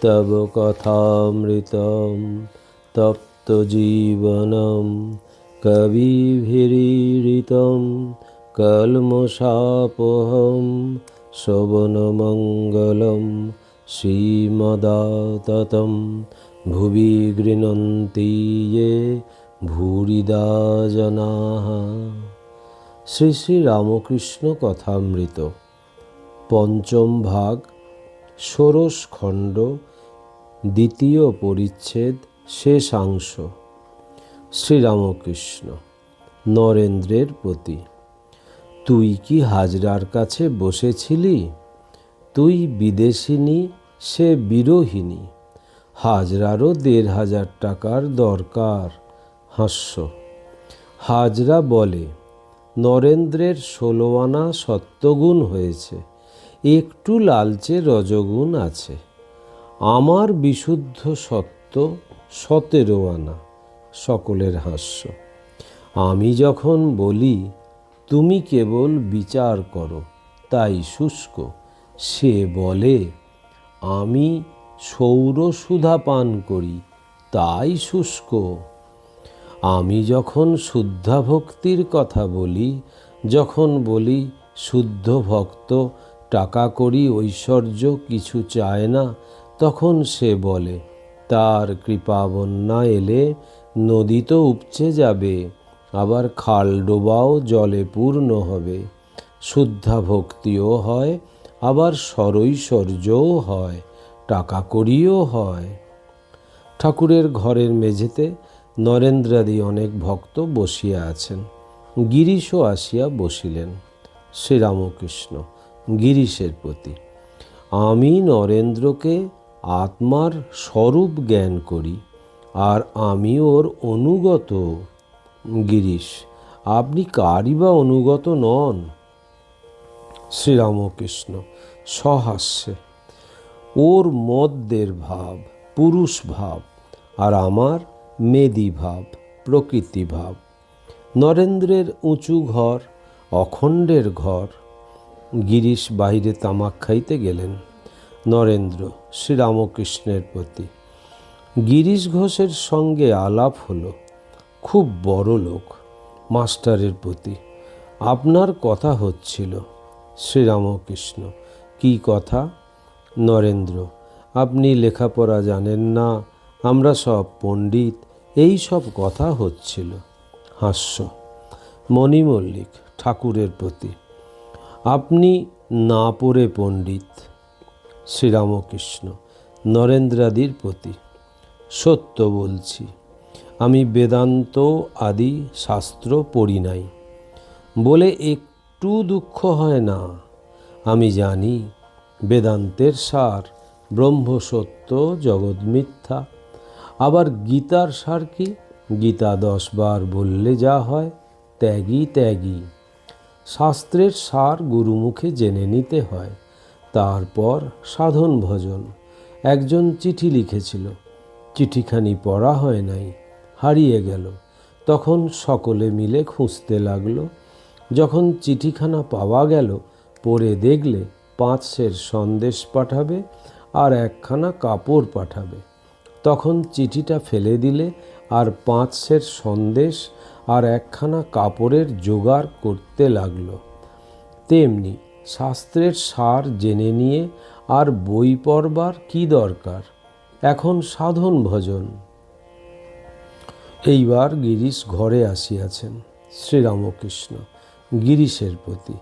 তব কথামৃতম তপ্তজীবনম কবিভিরীড়িতম কলমশাপহম শবনমঙ্গলম শ্রীমদাততম ভুবি গৃণন্তি ये ভূরিদা জনাः শ্রী শ্রী রামকৃষ্ণ কথামৃত। পঞ্চম ভাগ, ষোড়শ খণ্ড, দ্বিতীয় পরিচ্ছেদ, শেষাংশ। শ্রীরামকৃষ্ণ, নরেন্দ্রের প্রতি, তুই কি হাজরার কাছে বসেছিলি? তুই বিদেশিনী, সে বিরোহিনী হাজরারও দেড় হাজার টাকার দরকার। হাস্য। হাজরা বলে, নরেন্দ্রের ষোলো আনা সত্যগুণ হয়েছে। একটু লালচে রজগুণ আছে। আমার বিশুদ্ধ সত্য সতেরো আনা, সকলের হাস্য। আমি যখন বলি, তুমি কেবল বিচার করো, তাই শুষ্ক। সে বলে, আমি সৌর সুধা পান করি, তাই শুষ্ক। আমি যখন শুদ্ধা ভক্তির কথা বলি, যখন বলি, শুদ্ধ ভক্ত টাকা করি, ঐশ্বর্য কিছু চায় না। তখন সে বলে, তার কৃপা বন্যা এলে নদী তো উপচে যাবে, আবার খাল ডোবাও জলে পূর্ণ হবে। শুদ্ধা ভক্তিও হয়, আবার সরৈশ্বর্যও হয়, টাকা করিও হয়। ঠাকুরের ঘরের মেঝেতে নরেন্দ্রাদি অনেক ভক্ত বসিয়া আছেন। গিরিশও আসিয়া বসিলেন। শ্রীরামকৃষ্ণ গিরিশের প্রতি। আমি নরেন্দ্রকে আত্মার স্বরূপ জ্ঞান করি, আর আমি ওর অনুগত। গিরিশ, আপনি কারই বা অনুগত নন? শ্রীরামকৃষ্ণ, সহাস্যে। ওর মদ্যের ভাব, পুরুষ ভাব, আর আমার মেদি ভাব, প্রকৃতি ভাব। নরেন্দ্রের উঁচু ঘর, অখণ্ডের ঘর গিরিশ বাইরে তামাক খাইতে গেলেন। নরেন্দ্র শ্রীরামকৃষ্ণের প্রতি, গিরিশ ঘোষের সঙ্গে আলাপ হলো, খুব বড় লোক মাস্টারের প্রতি। আপনার কথা হচ্ছিল, শ্রীরামকৃষ্ণ, কি কথা? নরেন্দ্র, আপনি লেখাপড়া জানেন না, আমরা সব পণ্ডিত, এই সব কথা হচ্ছিল। হাস্য। মণি মল্লিক ঠাকুরের প্রতি আপনি না পড়ে পণ্ডিত শ্রীরামকৃষ্ণ নরেন্দ্রাদির প্রতি। সত্য বলছি, আমি বেদান্ত আদি শাস্ত্র পড়ি নাই। বলে একটু দুঃখ হয় না। আমি জানি বেদান্তের সার ব্রহ্মসত্য জগৎ মিথ্যা। আবার গীতার সার কি? গীতা দশ বার বললে যা হয় ত্যাগই ত্যাগই শাস্ত্রের সার গুরুমুখে জেনে নিতে হয়। তারপর সাধন ভজন। একজন চিঠি লিখেছিল। চিঠিখানি পড়া হয় নাই, হারিয়ে গেল। তখন সকলে মিলে খুঁজতে লাগল। যখন চিঠিখানা পাওয়া গেল পরে দেখলে পাঁচ সের সন্দেশ পাঠাবে আর একখানা কাপড় পাঠাবে। তখন চিঠিটা ফেলে দিলে আর পাঁচ সের সন্দেশ আর একখানা কাপড়ের জোগাড় করতে লাগল। তেমনি শাস্ত্রের সার জেনে নিয়ে আর বই পড়বার কি দরকার? এখন সাধন ভজন। এইবার গিরিশ ঘরে আসিয়াছেন, শ্রীরামকৃষ্ণ, গিরিশের প্রতি।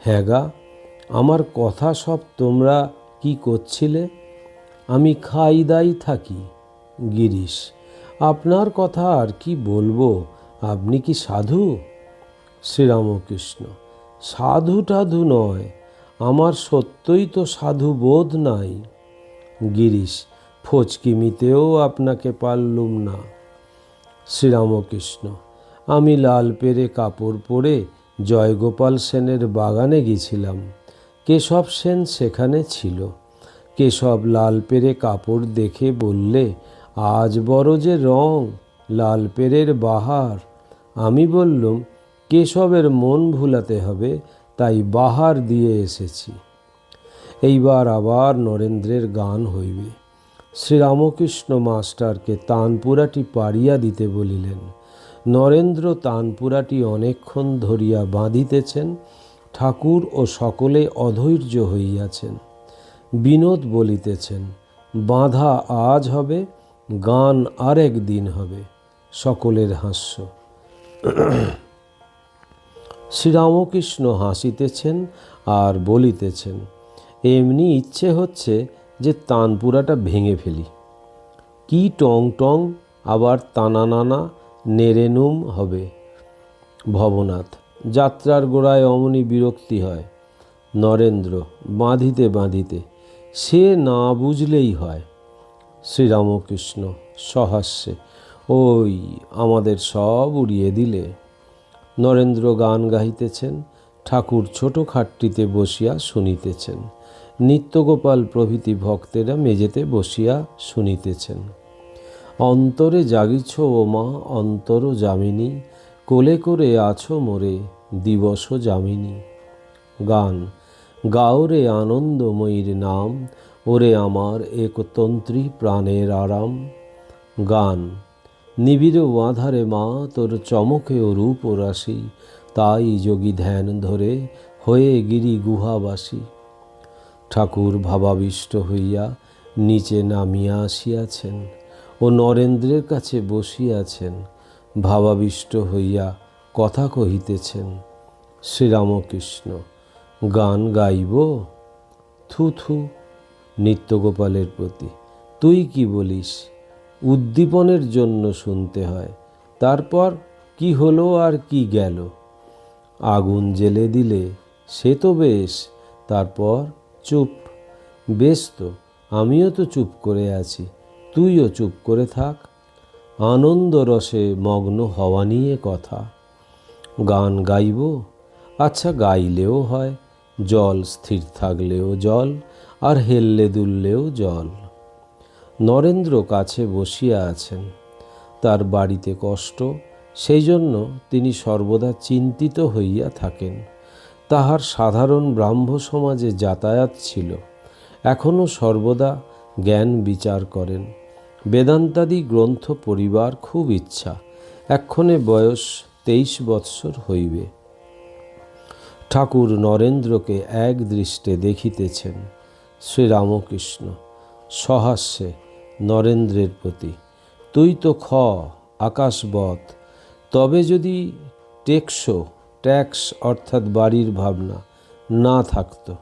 হ্যাগা, আমার কথা সব তোমরা কি করছিলে? আমি খাই দাই থাকি। গিরিশ, আপনার কথা আর কি বলব? আপনি কি সাধু? শ্রীরামকৃষ্ণ সাধু টাধু নয়, আমার সত্যই তো সাধু বোধ নাই। গিরিশ, ফচকিমিতেও আপনাকে পারলুম না। শ্রীরামকৃষ্ণ, আমি লাল পেরে কাপড় পরে জয়গোপাল সেনের বাগানে গেছিলাম। কেশব সেন সেখানে ছিল। কেশব লাল পেরে কাপড় দেখে বললে, আজ বড় যে রং, লাল পেরের বাহার আমি বললুম, কেশবের মন ভুলাতে হবে, তাই বাহার দিয়ে এসেছি। এইবার আবার নরেন্দ্রের গান হইবে। শ্রীরামকৃষ্ণ মাস্টারকে তানপুরাটি পাড়িয়া দিতে বলিলেন। নরেন্দ্র তানপুরাটি অনেকক্ষণ ধরিয়া বাঁধিতেছেন, ঠাকুর ও সকলে অধৈর্য হইয়াছেন। বিনোদ বলিতেছেন, বাঁধা আজ হবে, গান আরেক দিন হবে। সকলের হাস্য। শ্রীরামকৃষ্ণ হাসিতেছেন আর বলিতেছেন, এমনি ইচ্ছে হচ্ছে যে তানপুরাটা ভেঙে ফেলি। কি টং টং আবার তানা নানা নেরেনুম হবে। ভবনাথ, যাত্রার গোড়ায় অমনি বিরক্তি হয়। নরেন্দ্র, বাঁধিতে বাঁধিতে, সে না বুঝলেই হয়। শ্রীরামকৃষ্ণ সহাস্যে ওই আমাদের সব উড়িয়ে দিলে। নরেন্দ্র গান গাহিতেছেন, ঠাকুর ছোট খাটটিতে বসিয়া শুনিতেছেন। নিত্যগোপাল প্রভৃতি ভক্তেরা মেঝেতে বসিয়া শুনিতেছেন। অন্তরে জাগিছ ও মা, অন্তর যামিনী, কোলে করে আছো মোরে, দিবস যামিনী। গান গাওরে আনন্দময়ীর নাম, ওরে আমার একতন্ত্রী প্রাণের আরাম। গান নিবিড় ও আধারে মা, তোর চমকে ও রূপ রাশি। তাই যোগী ধ্যান ধরে হয়ে গিরি গুহাবাসী। ঠাকুর ভাবাবিষ্ট হইয়া নিচে নামিয়া আসিয়াছেন ও নরেন্দ্রের কাছে বসিয়াছেন। ভাবাবিষ্ট হইয়া কথা কহিতেছেন, শ্রীরামকৃষ্ণ, গান গাইব? থু থু, নিত্যগোপালের প্রতি তুই কি বলিস? উদ্দীপনের জন্য শুনতে হয়। তারপর কি হলো আর কি গেল? আগুন জেলে দিলে সে তো বেশ, তারপর চুপ। বেশ তো, আমিও তো চুপ করে আছি, তুইও চুপ করে থাক। আনন্দ রসে মগ্ন হওয়া নিয়ে কথা। গান গাইব আচ্ছা গাইলেও হয়, জল স্থির থাকলেও জল, আর হেললে দুললেও জল। নরেন্দ্র কাছে বসিয়া আছেন। তার বাড়িতে কষ্ট সেই জন্য তিনি সর্বদা চিন্তিত হইয়া থাকেন। তাহার সাধারণ ব্রাহ্ম সমাজে যাতায়াত ছিল। এখনও সর্বদা জ্ঞান বিচার করেন। বেদান্তাদি গ্রন্থ পরিবার খুব ইচ্ছা। এক্ষণে বয়স তেইশ বৎসর হইবে। ঠাকুর নরেন্দ্রকে এক দৃষ্টে দেখিতেছেন শ্রীরামকৃষ্ণ। সহাস্যে নরেন্দ্রের প্রতি। তুই তো খ, আকাশবৎ। তবে যদি টেকসো, ট্যাক্স অর্থাৎ বাড়ির ভাবনা না থাকত,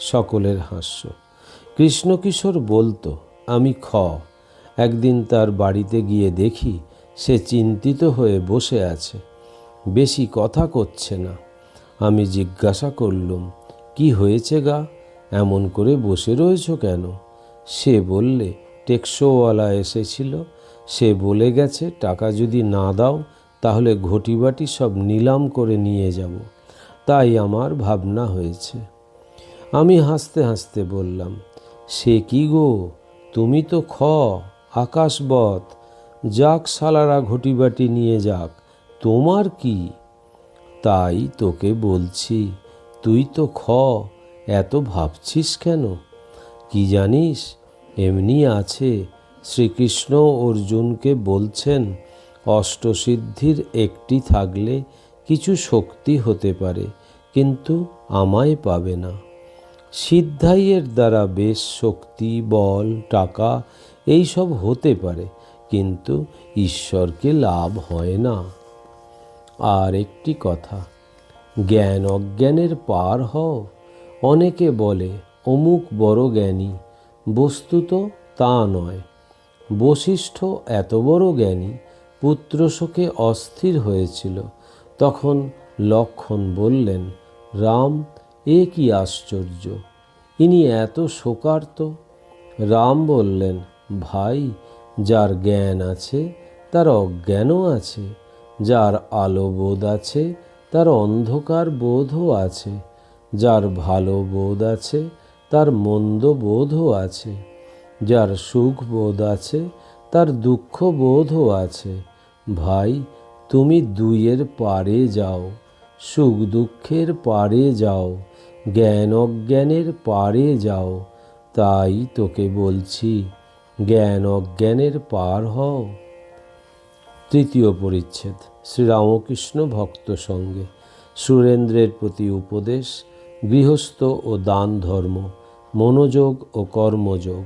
সকলের হাস্য। কৃষ্ণকিশোর বলতো, আমি খ। একদিন তার বাড়িতে গিয়ে দেখি সে চিন্তিত হয়ে বসে আছে। বেশি কথা করছে না। আমি জিজ্ঞাসা করলুম, কি হয়েছে গা? এমন করে বসে রয়েছ কেন? সে বললে টেকসোওয়ালা এসেছিল। সে বলে গেছে, টাকা যদি না দাও, তাহলে ঘটিবাটি সব নিলাম করে নিয়ে যাব। তাই আমার ভাবনা হয়েছে। আমি হাসতে হাসতে বললাম, সে কি গো? তুমি তো খ, আকাশবৎ। যাক সালারা ঘটিবাটি নিয়ে যাক, তোমার কি? তাই তোকে বলছি, তুই তো খ, এত ভাবছিস কেন? কি জানিস এমনি আছে। শ্রীকৃষ্ণ অর্জুনকে বলছেন, অষ্টসিদ্ধির একটি থাকলে কিছু শক্তি হতে পারে, কিন্তু আমায় পাবে না। সিদ্ধাইয়ের দ্বারা বেশ শক্তি, বল, টাকা এই সব হতে পারে, কিন্তু ঈশ্বরকে লাভ হয় না। আর একটি কথা, জ্ঞান অজ্ঞানের পার হও। অনেকে বলে, অমুক বড় জ্ঞানী বস্তুত তা নয়। বশিষ্ঠ এত বড় জ্ঞানী পুত্রশোকে অস্থির হয়েছিল। তখন লক্ষণ বললেন, রাম, এ কি আশ্চর্য! ইনি এত শোকার্ত। রাম বললেন, ভাই, যার জ্ঞান আছে, তার অজ্ঞানও আছে। যার আলো বোধ আছে, তার অন্ধকার বোধও আছে। যার ভালো বোধ আছে তার মন্দ বোধও আছে। যার সুখ বোধ আছে, তার দুঃখ বোধও আছে। ভাই, তুমি দুইয়ের পারে যাও, সুখ দুঃখের পারে যাও, জ্ঞান অজ্ঞানের পারে যাও। তাই তোকে বলছি, জ্ঞান অজ্ঞানের পার হও। তৃতীয় পরিচ্ছেদ, শ্রীরামকৃষ্ণ ভক্ত সঙ্গে। সুরেন্দ্রের প্রতি উপদেশ, গৃহস্থ ও দান ধর্ম মনোযোগ ও কর্মযোগ।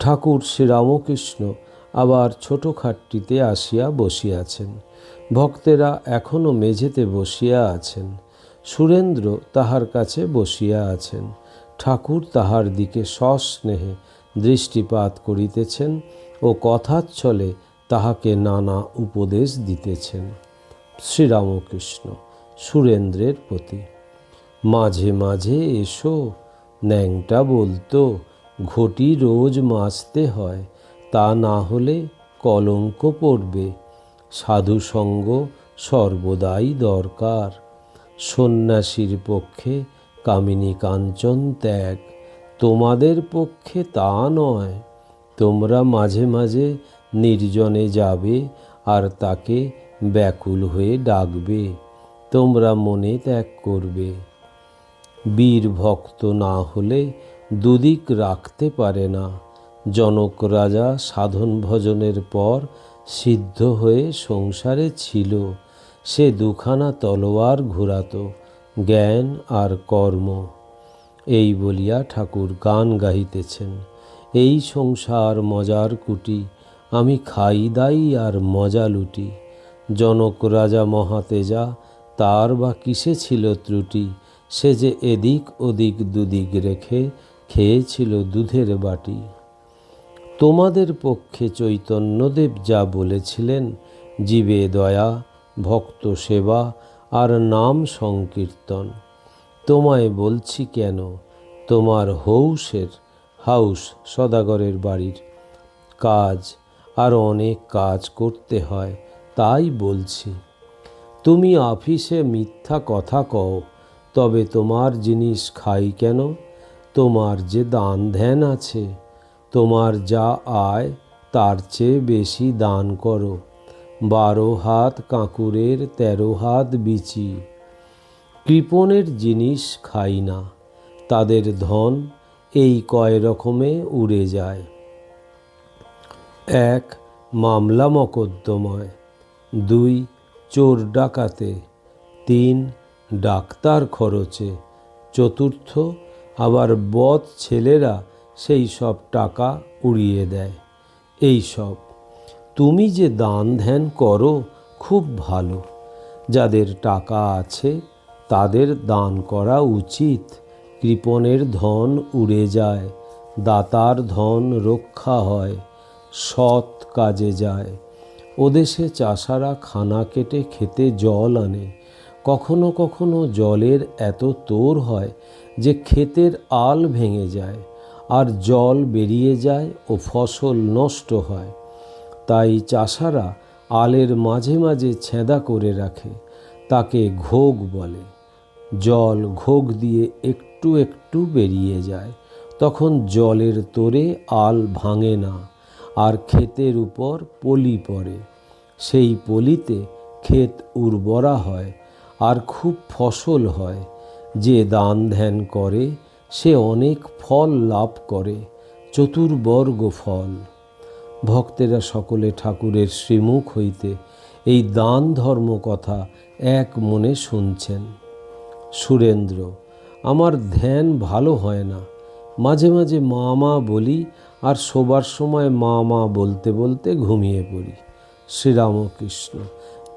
ঠাকুর শ্রীরামকৃষ্ণ আবার ছোট খাটটিতে আসিয়া বসিয়াছেন। ভক্তেরা এখনও মেঝেতে বসিয়া আছেন। সুরেন্দ্র তাহার কাছে বসিয়া আছেন। ঠাকুর তাহার দিকে সস্নেহে দৃষ্টিপাত করিতেছেন ও কথাচ্ছলে তাহাকে নানা উপদেশ দিতেছেন। শ্রীরামকৃষ্ণ সুরেন্দ্রের প্রতি। মাঝে মাঝে এসো, ন্যাংটা বলতো, ঘটি রোজ মাজতে হয়, তা না হলে কলঙ্ক পড়বে। সাধুসঙ্গ সর্বদাই দরকার। সন্ন্যাসীর পক্ষে কামিনী কাঞ্চন ত্যাগ, তোমাদের পক্ষে তা নয়। তোমরা মাঝে মাঝে নির্জনে যাবে আর তাকে ব্যাকুল হয়ে ডাকবে। তোমরা মনে ত্যাগ করবে। বীর ভক্ত না হলে দুদিক রাখতে পারে না। জনক রাজা সাধন ভজনের পর সিদ্ধ হয়ে সংসারে ছিল। সে দুখানা তলোয়ার ঘুরাত, জ্ঞান আর কর্ম। এই বলিয়া ঠাকুর গান গাহিতেছেন, এই সংসার মজার কুটি, আমি খাই দাই আর মজা লুটি। জনক রাজা মহাতেজা, তার বা কিসে ছিল ত্রুটি? সে যে এদিক ওদিক দুদিক রেখে খেয়েছিল দুধের বাটি। তোমাদের পক্ষে চৈতন্যদেব যা বলেছিলেন, জীবে দয়া, ভক্ত সেবা আর নাম সংকীর্তন। তোমায় বলছি কেন? তোমার হৌসের হাউস সদাগরের বাড়ির। কাজ আর অনেক কাজ করতে হয়, তাই বলছি। তুমি অফিসে মিথ্যা কথা কও তবে তোমার জিনিস খাই কেন? তোমার যে দান ধ্যান আছে, তোমার যা আয়, তার চেয়ে বেশি দান করো। বারো হাত কাঁকুরের, তেরো হাত বিচি। কৃপণের জিনিস খাই না, তাদের ধন এই কয় রকমে উড়ে যায়। এক, মামলা মকদ্দময়। দুই, চোর ডাকাতে। তিন ডাক্তার খরচে। চতুর্থ, আবার বদ ছেলেরা সেই সব টাকা উড়িয়ে দেয়। এই সব। তুমি যে দান ধ্যান করো, খুব ভালো। যাদের টাকা আছে, তাদের দান করা উচিত। কৃপণের ধন উড়ে যায়, দাতার ধন রক্ষা হয়, সৎ কাজে যায়। ওদেশে চাষারা খানা কেটে খেতে জল আনে। কখনো কখনো জলের এত তোর হয় যে ক্ষেতের আল ভেঙে যায় আর জল বেরিয়ে যায় ও ফসল নষ্ট হয়। তাই চাষারা আলের মাঝে মাঝে ছেঁদা করে রাখে, তাকে ঘোগ বলে। জল ঘোগ দিয়ে একটু একটু বেরিয়ে যায়, তখন জলের তোরে আল ভাঙে না আর ক্ষেতের উপর পলি পড়ে। সেই পলিতে ক্ষেত উর্বরা হয় আর খুব ফসল হয়। যে দান ধ্যান করে, সে অনেক ফল লাভ করে, চতুর্বর্গ ফল। ভক্তেরা সকলে ঠাকুরের শ্রীমুখ হইতে এই দান ধর্ম কথা এক মনে শুনছেন। সুরেন্দ্র, আমার ধ্যান ভালো হয় না। মাঝে মাঝে মা মা বলি আর শোবার সময় মা মা বলতে বলতে ঘুমিয়ে পড়ি। শ্রীরামকৃষ্ণ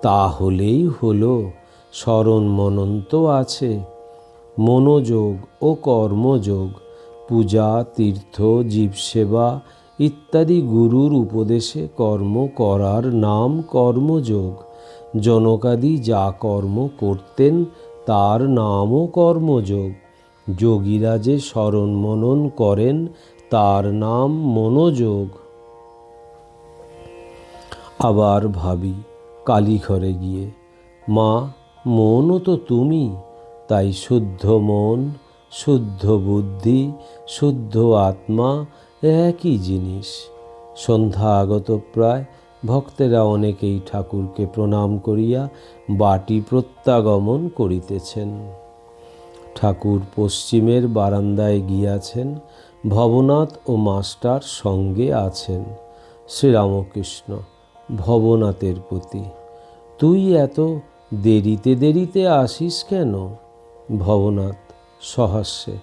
তাহলেই হলো। স্মরণ মনন তো আছে। মনোযোগ ও কর্মযোগ, পূজা, তীর্থ, জীবসেবা ইত্যাদি গুরুর উপদেশে কর্ম করার নাম কর্মযোগ। জনকাদি যা কর্ম করতেন তার নামও কর্মযোগ। যোগীরা যে স্মরণ মনন করেন তার নাম মনোযোগ। আবার ভাবি, কালীঘরে গিয়ে, মা মনও তো তুমি, তাই শুদ্ধ মন, শুদ্ধ বুদ্ধি, শুদ্ধ আত্মা একই জিনিস। সন্ধ্যা আগত প্রায়, ভক্তেরা অনেকেই ঠাকুরকে প্রণাম করিয়া বাটি প্রত্যাগমন করিতেছেন। ঠাকুর পশ্চিমের বারান্দায় গিয়াছেন, ভবনাথ ও মাস্টার সঙ্গে আছেন। শ্রীরামকৃষ্ণ, ভবনাথের প্রতি, তুই এত দেরিতে দেরিতে আসিস কেন, ভবনাথ সহাস্যে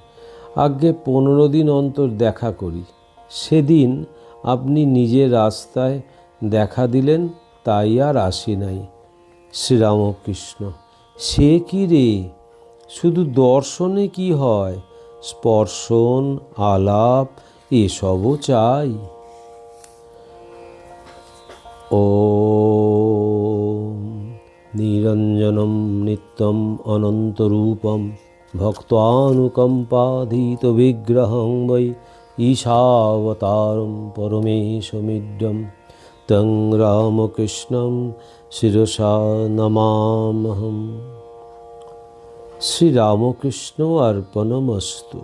আগে পনেরো দিন অন্তর দেখা করি। সেদিন আপনি নিজের রাস্তায় দেখা দিলেন, তাই আর আসি নাই। শ্রীরামকৃষ্ণ, সে কি রে? শুধু দর্শনে কি হয়? স্পর্শন, আলাপ, এসবও চাই। ও নিরঞ্জনম নিত্যম অনন্তরূপম ভক্তানুকম্পাধীত বিগ্রহং বৈ ঈশাবতারম পরমেশমিড্যম তং রামকৃষ্ণম শিরসা নমামহম শ্রীরামকৃষ্ণ অর্পণমস্তু